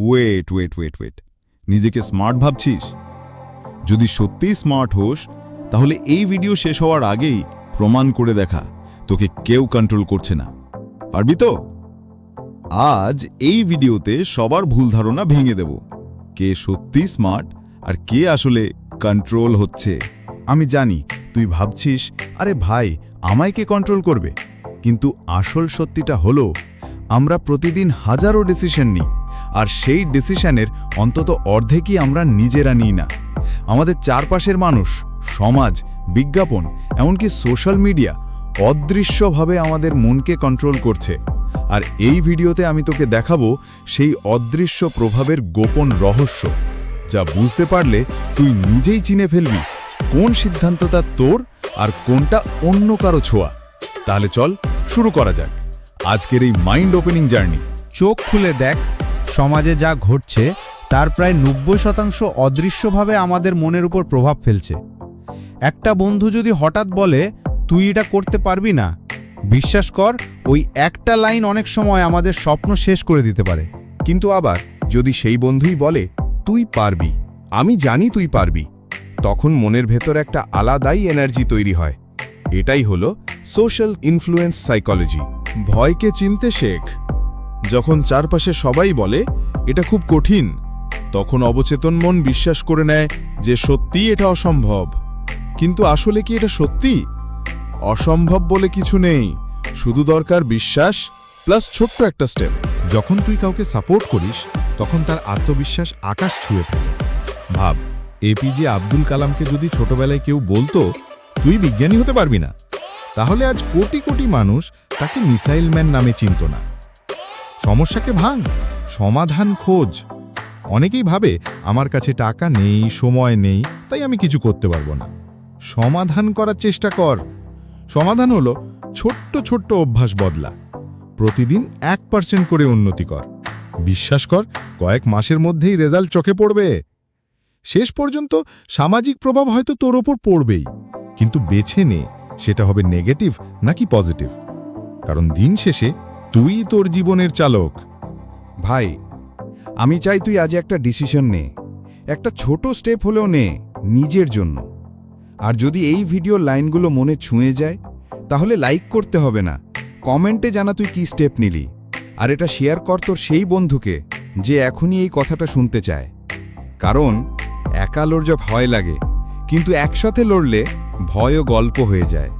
Wait wait wait wait নিজেকে smart ভাবছিস? যদি সত্যিই স্মার্ট হোস, তাহলে এই ভিডিও শেষ হওয়ার আগেই প্রমাণ করে দেখা। তোকে কেউ কন্ট্রোল করছে না। পারবি তো? আজ এই ভিডিওতে সবার ভুল ধারণা ভেঙে দেব। কে সত্যি স্মার্ট আর কে আসলে কন্ট্রোল হচ্ছে। আমি জানি, তুই ভাবছিস, আরে ভাই, আমায় কে কন্ট্রোল করবে? কিন্তু আসল সত্যিটা হলো, আমরা প্রতিদিন হাজারো ডিসিশন নিই। আর সেই ডিসিশনের অন্তত অর্ধেকই আমরা নিজেরা নিই না। আমাদের চারপাশের মানুষ, সমাজ, বিজ্ঞাপন, এমনকি সোশ্যাল মিডিয়া অদৃশ্যভাবে আমাদের মনকে কন্ট্রোল করছে। আর এই ভিডিওতে আমি তোকে দেখাবো সেই অদৃশ্য প্রভাবের গোপন রহস্য, যা বুঝতে পারলে তুই নিজেই চিনে ফেলবি কোন সিদ্ধান্তটা তোর আর কোনটা অন্য কারও ছোঁয়া। তাহলে চল শুরু করা যাক। আজকের এই মাইন্ড ওপেনিং জার্নি চোখ খুলে দেখ সমাজে যা ঘটছে, তার প্রায় নব্বই শতাংশ অদৃশ্যভাবে আমাদের মনের উপর প্রভাব ফেলছে। একটা বন্ধু যদি হঠাৎ বলে, তুই এটা করতে পারবি না, বিশ্বাস কর, ওই একটা লাইন অনেক সময় আমাদের স্বপ্ন শেষ করে দিতে পারে। কিন্তু আবার, যদি সেই বন্ধুই বলে, তুই পারবি, আমি জানি তুই পারবি, তখন মনের ভেতর একটা আলাদাই এনার্জি তৈরি হয়। এটাই হলো সোশ্যাল ইনফ্লুয়েন্স সাইকোলজি। ভয়কে চিনতে শেখ। যখন চারপাশে সবাই বলে, এটা খুব কঠিন, তখন অবচেতন মন বিশ্বাস করে নেয় যে সত্যি এটা অসম্ভব। কিন্তু আসলে কি এটা সত্যি? অসম্ভব বলে কিছু নেই, শুধু দরকার বিশ্বাস প্লাস ছোট্ট একটা স্টেপ। যখন তুই কাউকে সাপোর্ট করিস, তখন তার আত্মবিশ্বাস আকাশ ছুঁয়ে ফেলে। ভাব এপিজে আব্দুল কালামকে যদি ছোটবেলায় কেউ বলতো, তুই বিজ্ঞানী হতে পারবি না, তাহলে আজ কোটি কোটি মানুষ তাকে মিসাইল ম্যান নামে চিনত না। সমস্যাকে ভাঙ, সমাধান খোঁজ। অনেকেই ভাবে, আমার কাছে টাকা নেই, সময় নেই, তাই আমি কিছু করতে পারব না। সমাধান করার চেষ্টা কর। সমাধান হলো, ছোট্ট ছোট্ট অভ্যাস বদলা। প্রতিদিন এক পার্সেন্ট করে উন্নতি কর। বিশ্বাস কর, কয়েক মাসের মধ্যেই রেজাল্ট চোখে পড়বে। শেষ পর্যন্ত সামাজিক প্রভাব হয়তো তোর ওপর পড়বেই, কিন্তু বেছে নে, সেটা হবে নেগেটিভ নাকি পজিটিভ। কারণ দিন শেষে তুই তোর জীবনের চালক। ভাই, আমি চাই তুই আজ একটা ডিসিশন নে। একটা ছোট স্টেপ হলেও নে নিজের জন্য। আর যদি এই ভিডিও লাইনগুলো মনে ছুঁয়ে যায়, তাহলে লাইক করতে হবে না। কমেন্টে জানা তুই কি স্টেপ নিলি। আর এটা শেয়ার কর তোর সেই বন্ধুকে যে এখনই এই কথাটা শুনতে চায়। কারণ, একা লড় ভয় লাগে, কিন্তু একসাথে লড়লে ভয়ও গল্প হয়ে যায়।